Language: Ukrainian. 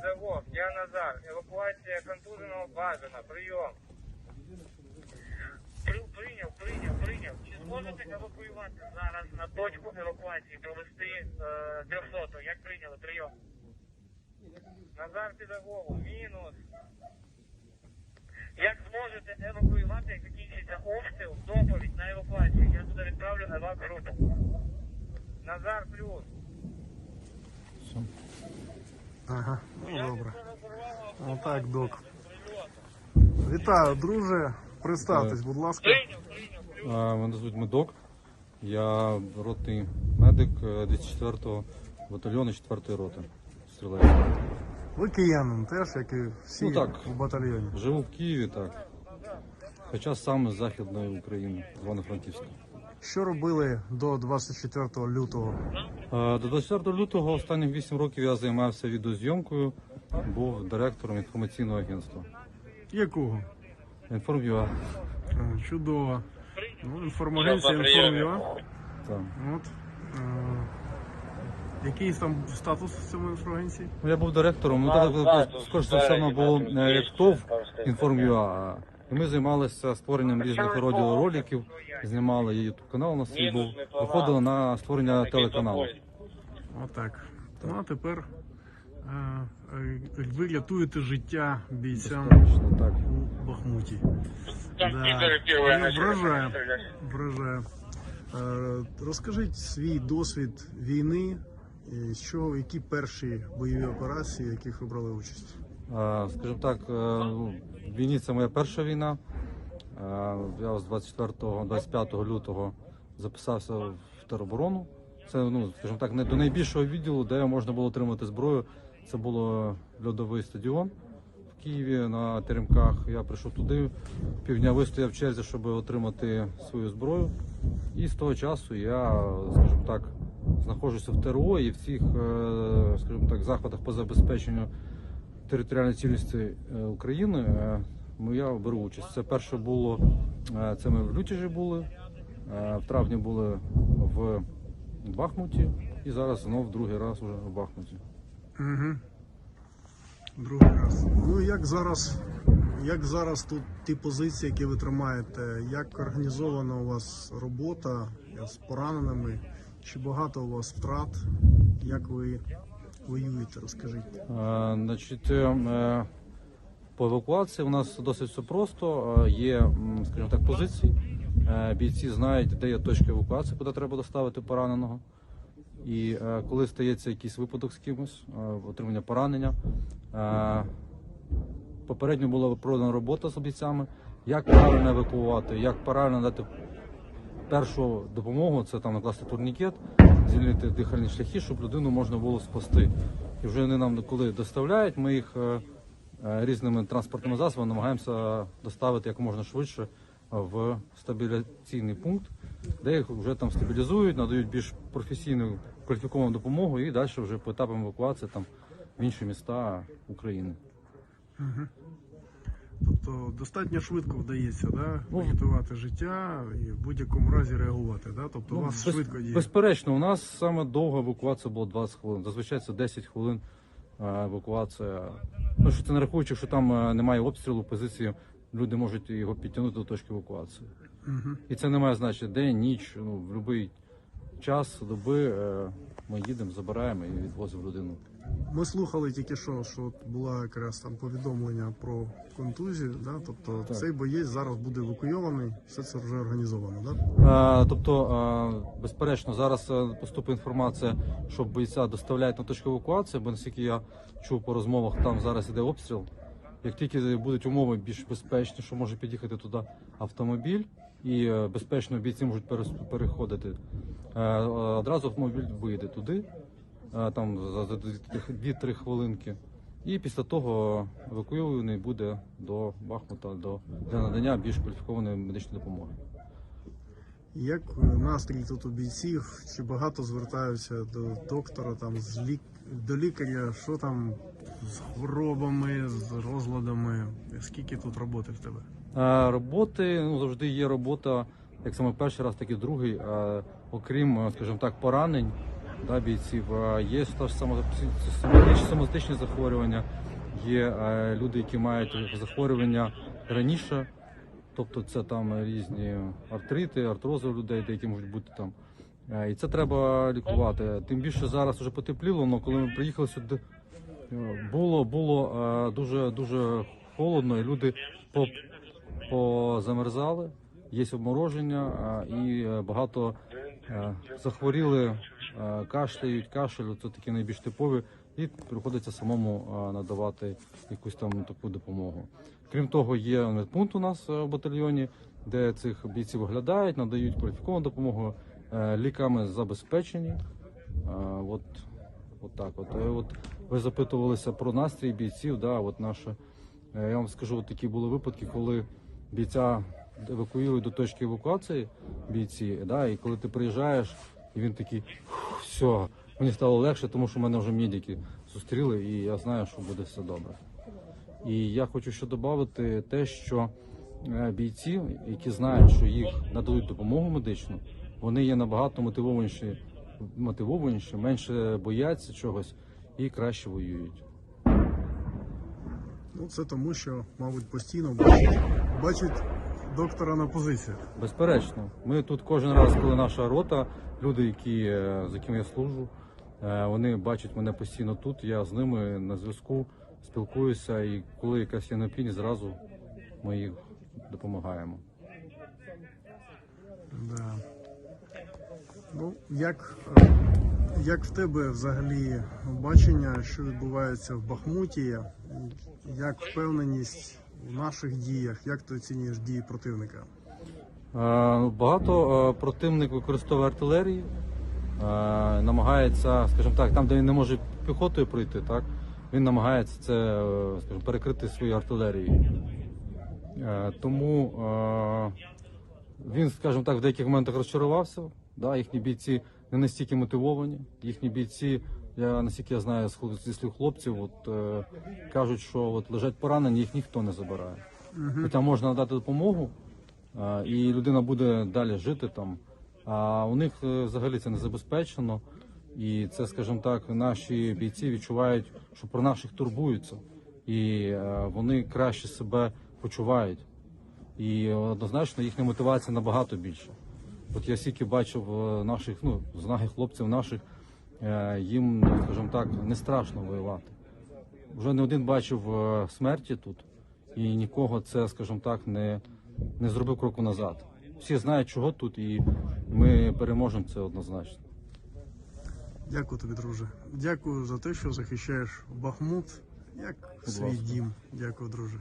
педагог, я Назар. Евакуація контуженого бажана. Прийом. При- Прийняв, прийняв, прийняв. Чи зможете евакуювати зараз на точку евакуації, провести е, Як прийняли? Прийом. Назар педагогу, мінус. Як зможете евакуювати, як закінчиться обстріл, доповідь на евакуацію. Я туди відправлю евак групу. Назар плюс. Ага, ну добре. Ну Отак, док. Вітаю, друже. Представтесь, будь ласка. А, Мене звуть Медок. Я ротний медик е, 204-го батальйону 4-ї роти. Стрілець. Ви киянин теж, як і всі Ну, так. у батальйоні. Живу в Києві, так. Хоча сам з Західної України, з Івано-Франківська. Що робили до 24 лютого? Е, До 24 лютого останніх 8 років я займався відеозйомкою, був директором інформаційного агентства. Якого? Інформ'юа. Е, Чудово. Ну, інформагенція інформ'юа. Так. От. Е, Який там статус в цьому інформагенції? Ну, Я був директором, ну так скоріше все було як ТОВ інформ'юа. І ми займалися створенням різних родів роликів, знімали ютуб канал у нас свій був, виходили на створення телеканалу. Отак. Ну а тепер е, е, ви рятуєте життя бійцям Безперечно, так. у Бахмуті. Да. Ну, Вражає. Вражає. Е, Розкажіть свій досвід війни, і що, які перші бойові операції, в яких ви брали участь? Е, Скажімо так, е, війні це моя перша війна. Е, Я з 24-25 лютого записався в тероборону. Це, ну, скажімо так, не до найбільшого відділу, де можна було отримати зброю. Це було льодовий стадіон в Києві на теремках. Я прийшов туди, півдня вистояв в черзі, щоб отримати свою зброю. І з того часу я, скажімо так, знаходжуся в ТРО і в цих, скажімо так, заходах по забезпеченню територіальної цілісності е, України. е, Я беру участь. Це перше було, е, це ми в Лютіжі були, в травні були в Бахмуті і зараз знов другий раз вже в Бахмуті. Угу. Другий раз. Ну як зараз, як зараз тут ті позиції, які ви тримаєте, як організована у вас робота з пораненими? Чи багато у вас втрат? Як ви воюєте? Розкажіть. Е, Значить, е, е, по евакуації у нас досить все просто. Е, Є, скажімо так, позиції. Е, Бійці знають, де є точка евакуації, куди треба доставити пораненого. І е, коли стається якийсь випадок з кимось, е, отримання поранення, е, попередньо була проведена робота з бійцями, як правильно евакуувати, як правильно дати першу допомогу, це там накласти турнікет, звільнити дихальні шляхи, щоб людину можна було спасти. І вже вони нам коли доставляють, ми їх е, е, різними транспортними засобами намагаємося доставити як можна швидше в стабіляційний пункт, де їх вже там стабілізують, надають більш професійну кваліфіковану допомогу і далі вже по етапам евакуації там в інші міста України. Тобто достатньо швидко вдається да, Ну, врятувати життя і в будь-якому разі реагувати. Да? Тобто у вас без- швидко діє. Безперечно, у нас саме довга евакуація була 20 хвилин. Зазвичай це 10 хвилин е, евакуація. Ну, що це не рахуючи, що там е, немає обстрілу позиції, люди можуть його підтягнути до точки евакуації. Угу. І це не має значення день, ніч, ну, в будь-який час доби е, ми їдемо, забираємо і відвозимо людину. Ми слухали тільки що, що от була якраз там повідомлення про контузію. Да? Тобто Так. цей боєць зараз буде евакуйований, все це вже організовано. Да? Е, Тобто, е, безперечно, зараз е, поступить інформація, що бійця доставляють на точку евакуації, бо наскільки я чув по розмовах, там зараз іде обстріл. Як тільки будуть умови більш безпечні, що може під'їхати туди автомобіль, і е, безпечно бійці можуть перес- переходити, е, е, одразу автомобіль вийде туди, там за за 2-3 хвилинки. І після того евакуйований буде до Бахмута до для надання більш кваліфікованої медичної допомоги. Як настрій тут у бійців? Чи багато звертаються до доктора, там з лік... до лікаря? Що там з хворобами, з розладами? Скільки тут роботи в тебе? Е, Роботи ну завжди є робота, як саме перший раз, так і другий. Е, Окрім, скажімо так, поранень, да, бійців. Є теж соматичні захворювання, є е, люди, які мають захворювання раніше, тобто це там різні артрити, артрози у людей, деякі можуть бути там. Е, І це треба лікувати. Тим більше зараз вже потепліло, але коли ми приїхали сюди, е, було, було дуже, дуже холодно, і люди позамерзали, є обмороження, і багато захворіли, кашляють, кашель, це такі найбільш типові, і приходиться самому е, надавати якусь там таку допомогу. Крім того, є медпункт у нас е, в батальйоні, де цих бійців оглядають, надають кваліфіковану допомогу, е, ліками забезпечені. Е, От, от так от. Е, от ви запитувалися про настрій бійців. Да, от наше, е, я вам скажу, от такі були випадки, коли бійця евакуюють до точки евакуації бійці, да, і коли ти приїжджаєш, і він такий, все, мені стало легше, тому що мене вже медики зустріли, і я знаю, що буде все добре. І я хочу ще додати те, що е, бійці, які знають, що їх нададуть допомогу медичну, вони є набагато мотивованіші, мотивованіші, менше бояться чогось і краще воюють. Ну це тому, що, мабуть, постійно бачать, бачать доктора на позиціях. Безперечно, ми тут кожен раз, коли наша рота, люди, які, е, з якими я служу, е, вони бачать мене постійно тут. Я з ними на зв'язку спілкуюся, і коли якась є необхідність, зразу ми їх допомагаємо. Да. Ну, як, як в тебе взагалі бачення, що відбувається в Бахмуті? Як впевненість у наших діях? Як ти оцінюєш дії противника? Е, Багато е, противник використовує артилерію, е, намагається, скажімо так, там, де він не може піхотою пройти, так, він намагається це скажімо, перекрити своєю артилерією. Е, Тому він, скажімо так, в деяких моментах розчарувався. Да, їхні бійці не настільки мотивовані. Їхні бійці, я наскільки я знаю зі слів хлопців, от, е, кажуть, що от лежать поранені, їх ніхто не забирає. Хоча можна надати допомогу, а, і людина буде далі жити там. А у них е, взагалі це не забезпечено. І це, скажімо так, наші бійці відчувають, що про наших турбуються, і е, вони краще себе почувають. І однозначно їхня мотивація набагато більша. От я стільки бачив е, наших, ну, знаю хлопців наших, е, їм, скажімо так, не страшно воювати. Вже не один бачив е, смерті тут, і нікого це, скажімо так, не, не зробив кроку назад. Всі знають, чого тут, і ми переможемо це однозначно. Дякую тобі, друже. Дякую за те, що захищаєш Бахмут як свій дім. Дякую, друже.